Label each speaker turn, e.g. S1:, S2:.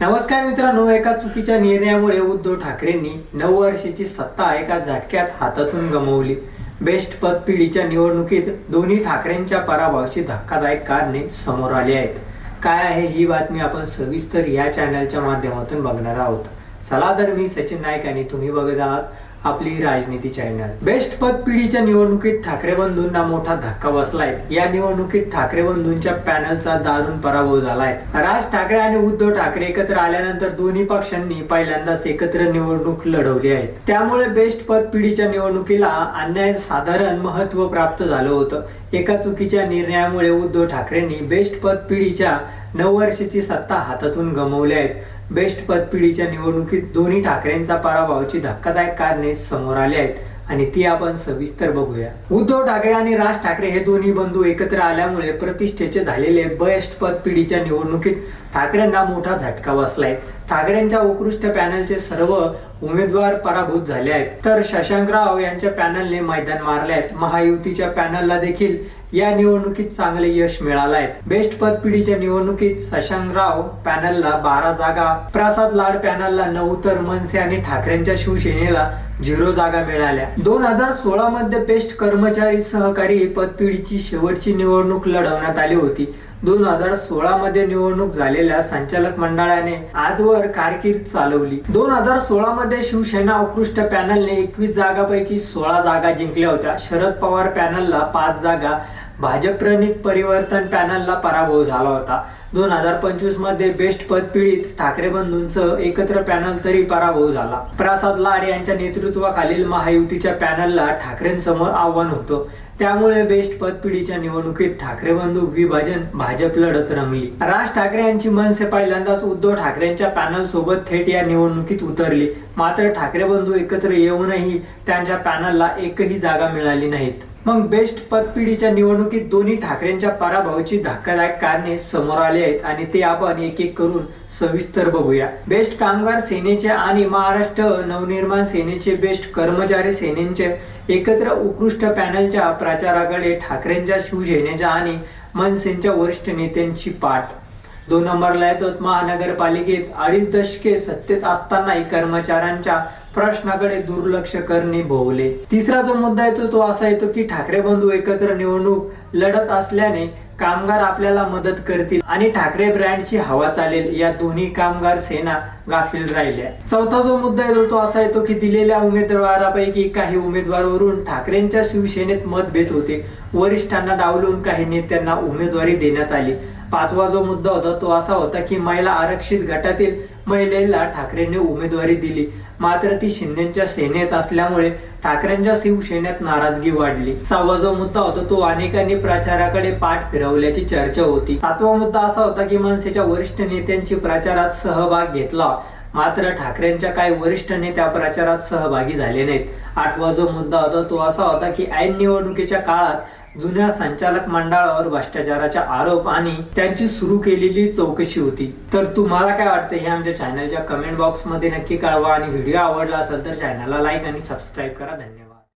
S1: नमस्कार मित्रांनो एका चुकीच्या निर्णयामुळे उद्धव ठाकरेंनी नऊ वर्षाची सत्ता एका झटक्यात हातातून गमावली. बेस्ट पद पिढीच्या निवडणुकीत दोन्ही ठाकरेंच्या पराभवाची धक्कादायक कारणे समोर आली आहेत. काय आहे ही बातमी आपण सविस्तर या चॅनलच्या माध्यमातून बघणार आहोत. चला तर मी सचिन नाईक आणि तुम्ही बघत आहात आपली राजनीती चॅनल बेस्ट पद पिढीच्या निवडणुकीत ठाकरे बंधूंना मोठा धक्का बसलाय. या निवडणुकीत ठाकरे बंधूंच्या पॅनलचा दारुण पराभव झालाय. राज ठाकरे आणि उद्धव ठाकरे एकत्र आल्यानंतर दोन्ही पक्षांनी पहिल्यांदाच एकत्र निवडणूक लढवली आहे. त्यामुळे बेस्ट पद पिढीच्या निवडणुकीला अन्याय साधारण महत्त्व प्राप्त झालं होतं. एका चुकीच्या निर्णयामुळे उद्धव ठाकरेंनी बेस्ट पद पिढीच्या नऊ वर्षाची सत्ता हातातून गमावली आहेत. बेस्ट पद पिढीच्या निवडणुकीत दोन्ही ठाकरेंचा पराभवाची धक्कादायक कारणे समोर आली आहेत आणि ती आपण सविस्तर बघूया. उद्धव ठाकरे आणि राज ठाकरे हे दोन्ही बंधू एकत्र आल्यामुळे प्रतिष्ठेचे झालेले बेस्ट पद पिढीच्या निवडणुकीत ठाकरेंना मोठा झटका बसलाय. ठाकरेंच्या उत्कृष्ट पॅनलचे सर्व उमेदवार पराभूत झाले आहेत. तर शशांकराव यांच्या पॅनलने मैदान मारले आहेत. महायुतीच्या पॅनलला देखील या निवडणुकीत चांगले यश मिळालं आहे. बेस्ट पद पिढीच्या निवडणुकीत शशांकराव पॅनलला बारा जागा प्रसाद लाड पॅनलला नऊ तर मनसे आणि ठाकरेंच्या शिवसेनेला झिरो जागा मिळाल्या. दोन हजार सोळा मध्ये बेस्ट कर्मचारी सहकारी पद पिढीची शेवटची निवडणूक लढवण्यात आली होती. दोन हजार सोळा मध्ये निवडणूक झालेल्या संचालक मंडळाने आजवर कारकीर्द चालवली. दोन हजार सोळा मध्ये शिवसेना उत्कृष्ट पॅनलने एकवीस जागापैकी सोळा जागा जिंकल्या होत्या. शरद पवार पॅनलला पाच जागा भाजप प्रणित परिवर्तन पॅनलला पराभव झाला होता. दोन हजार पंचवीसमध्ये बेस्ट पद पीडित ठाकरे बंधूंचं एकत्र पॅनल तरी पराभव झाला. प्रसाद लाड यांच्या नेतृत्वाखालील महायुतीच्या पॅनलला ठाकरेंसमोर आव्हान होतं. त्यामुळे बेस्ट पद पिढीच्या निवडणुकीत ठाकरे बंधू विभाजन भाजप लढत रंगली. राज ठाकरे यांची मनसे पहिल्यांदाच उद्धव ठाकरेंच्या पॅनल सोबत थेट या निवडणुकीत उतरली. मात्र ठाकरे बंधू एकत्र येऊनही त्यांच्या पॅनलला एकही जागा मिळाली नाहीत. मग बेस्ट पतपिढीच्या निवडणुकीत दोन्ही ठाकरेंच्या पराभवाची धक्कादायक कारणे समोर आली आहेत आणि ते आपण एक एक करून सविस्तर बघूया. बेस्ट कामगार सेनेचे आणि महाराष्ट्र नवनिर्माण सेनेचे बेस्ट कर्मचारी सेनेचे एकत्र उत्कृष्ट पॅनलच्या प्रचाराकडे ठाकरेंच्या शिवसेनेच्या आणि मनसेनच्या वरिष्ठ नेत्यांची पाठ. दोन नंबरला येतो महानगरपालिकेत अडीच दशके सत्तेत असतानाही कर्मचाऱ्यांच्या प्रश्नाकडे दुर्लक्ष करणे भोवले. तिसरा जो मुद्दा येतो तो असा येतो की ठाकरे बंधू एकत्र निवडणूक लढत असल्याने कामगार आपल्याला मदत करतील आणि ठाकरे ब्रँडची हवा चालेल या दोन्ही कामगार सेना गाफील राहिल्या. चौथा जो मुद्दा येतो तो असा येतो की दिलेल्या उमेदवारापैकी काही उमेदवारावरून ठाकरेंच्या शिवसेनेत मतभेद होते. वरिष्ठांना डावलून काही नेत्यांना उमेदवारी देण्यात आली. पाचवा जो मुद्दा होता तो असा होता की महिला आरक्षित गटातील महिलेला ठाकरेंनी उमेदवारी दिली. मात्र ती शिंदेच्या सेनेत असल्यामुळे ठाकरेंच्या शिवसेनेत नाराजगी वाढली. सहावा जो मुद्दा होता तो अनेकांनी प्रचाराकडे पाठ फिरवल्याची चर्चा होती. सातवा मुद्दा असा होता की मनसेच्या वरिष्ठ नेत्यांची प्रचारात सहभाग घेतला. मात्र ठाकरेंच्या काही वरिष्ठ नेत्या प्रचारात सहभागी झाले नाहीत. आठवा जो मुद्दा होता तो असा होता की ऐन निवडणुकीच्या काळात जुन्या संचालक मंडळावर भ्रष्टाचाराचा आरोप आणि त्यांची सुरू केलेली चौकशी होती. तर तुम्हाला काय वाटतं हे आमच्या चॅनलच्या कमेंट बॉक्समध्ये नक्की कळवा आणि व्हिडिओ आवडला असेल तर चॅनलला लाईक आणि सबस्क्राईब करा. धन्यवाद.